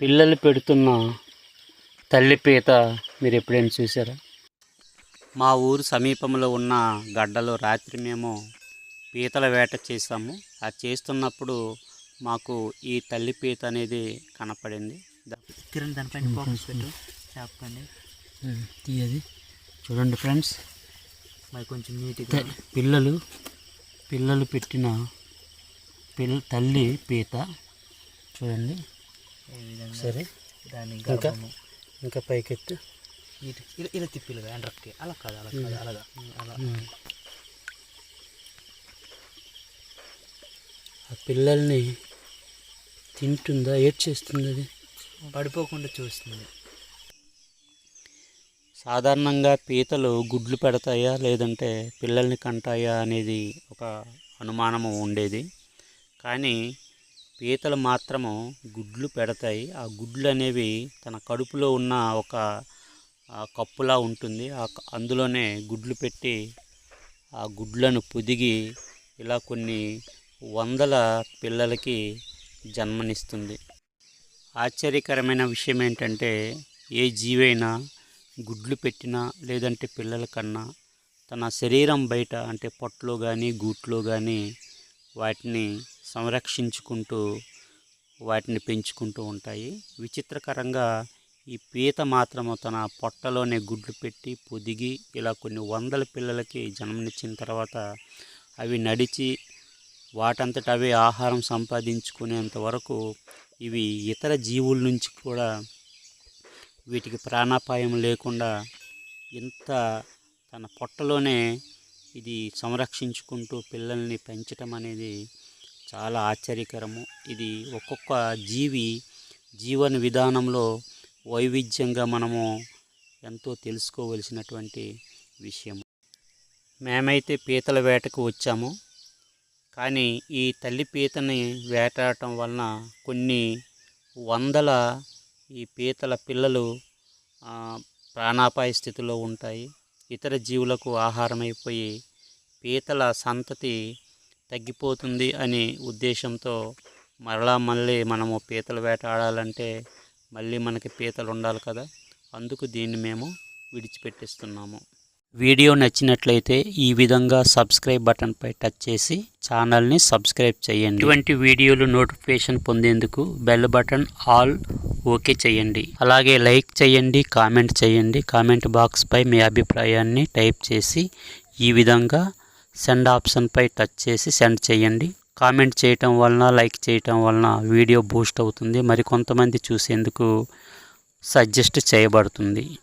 పిల్లలు పెడుతున్న తల్లి పీత మీరు ఎప్పుడైనా చూసారా? మా ఊరు సమీపంలో ఉన్న గడ్డలో రాత్రి మేము పీతల వేట చేసాము అది చేస్తున్నప్పుడు మాకు ఈ తల్లి పీత అనేది కనపడింది. దా- కిరణ్ దానిపైన ఫోకస్ పెట్టు. చెప్పండి. తీయది. చూడండి ఫ్రెండ్స్. మరి కొంచెం నీట్గా పిల్లలు పిల్లలు పెట్టిన పిల్ల తల్లి పీత. చూడండి. సరే. దాని ఇంకా? ఇంకా పైకెత్తు నీట్ ఇలా ఇలా తిప్పిలుగా ఎండ్రక్కి అలా కాదు అలా కాదు అలాగా. అలా. ఆ పిల్లల్ని తింటుందా? ఏడ్ చేస్తుంది అది? పడిపోకుండా చూస్తుంది. సాధారణంగా పీతలు గుడ్లు పెడతాయా? లేదంటే పిల్లల్ని కంటాయా? అనేది ఒక అనుమానము ఉండేది. కానీ పీతలు మాత్రము గుడ్లు పెడతాయి. ఆ గుడ్లు అనేవి తన కడుపులో ఉన్న ఒక కప్పులా ఉంటుంది. ఆ అందులోనే గుడ్లు పెట్టి ఆ గుడ్లను పొదిగి ఇలా కొన్ని వందల పిల్లలకి జన్మనిస్తుంది. ఆశ్చర్యకరమైన విషయం ఏంటంటే ఏ జీవైనా గుడ్లు పెట్టినా లేదంటే పిల్లల కన్నా తన శరీరం బయట అంటే పొట్టలో కానీ గూట్లో కానీ వాటిని సంరక్షించుకుంటూ వాటిని పెంచుకుంటూ ఉంటాయి. విచిత్రకరంగా ఈ పీత మాత్రము తన పొట్టలోనే గుడ్లు పెట్టి పొదిగి ఇలా కొన్ని వందల పిల్లలకి జన్మనిచ్చిన తర్వాత అవి నడిచి వాటంతట అవే ఆహారం సంపాదించుకునేంత వరకు ఇవి ఇతర జీవుల నుంచి కూడా వీటికి ప్రాణాపాయం లేకుండా ఇంత తన పొట్టలోనే ఇది సంరక్షించుకుంటూ పిల్లల్ని పెంచటం అనేది చాలా ఆశ్చర్యకరము. ఇది ఒక్కొక్క జీవి జీవన విధానంలో వైవిధ్యంగా మనము ఎంతో తెలుసుకోవలసినటువంటి విషయం. మేమైతే పీతల వేటకు వచ్చాము. కానీ ఈ తల్లి పీతని వేటాడటం వలన కొన్ని వందల ఈ పీతల పిల్లలు ప్రాణాపాయ స్థితిలో ఉంటాయి. ఇతర జీవులకు ఆహారమైపోయి పీతల సంతతి తగ్గిపోతుంది అనే ఉద్దేశంతో మరలా మళ్ళీ మనము పీతల వేట ఆడాలంటే మళ్ళీ మనకి పీతలు ఉండాలి కదా. అందుకు దీన్ని మేము విడిచిపెట్టిస్తున్నాము. వీడియో నచ్చినట్లయితే ఈ విధంగా సబ్స్క్రైబ్ బటన్పై టచ్ చేసి ఛానల్ని సబ్స్క్రైబ్ చేయండి. ఇటువంటి వీడియోలు నోటిఫికేషన్ పొందేందుకు బెల్ బటన్ ఆల్ ఓకే చేయండి. అలాగే లైక్ చేయండి కామెంట్ చేయండి. కామెంట్ బాక్స్పై మీ అభిప్రాయాన్ని టైప్ చేసి ఈ విధంగా సెండ్ ఆప్షన్పై టచ్ చేసి సెండ్ చేయండి. కామెంట్ చేయటం వలన లైక్ చేయటం వలన వీడియో బూస్ట్ అవుతుంది. మరి కొంతమంది చూసేందుకు సజెస్ట్ చేయబడుతుంది.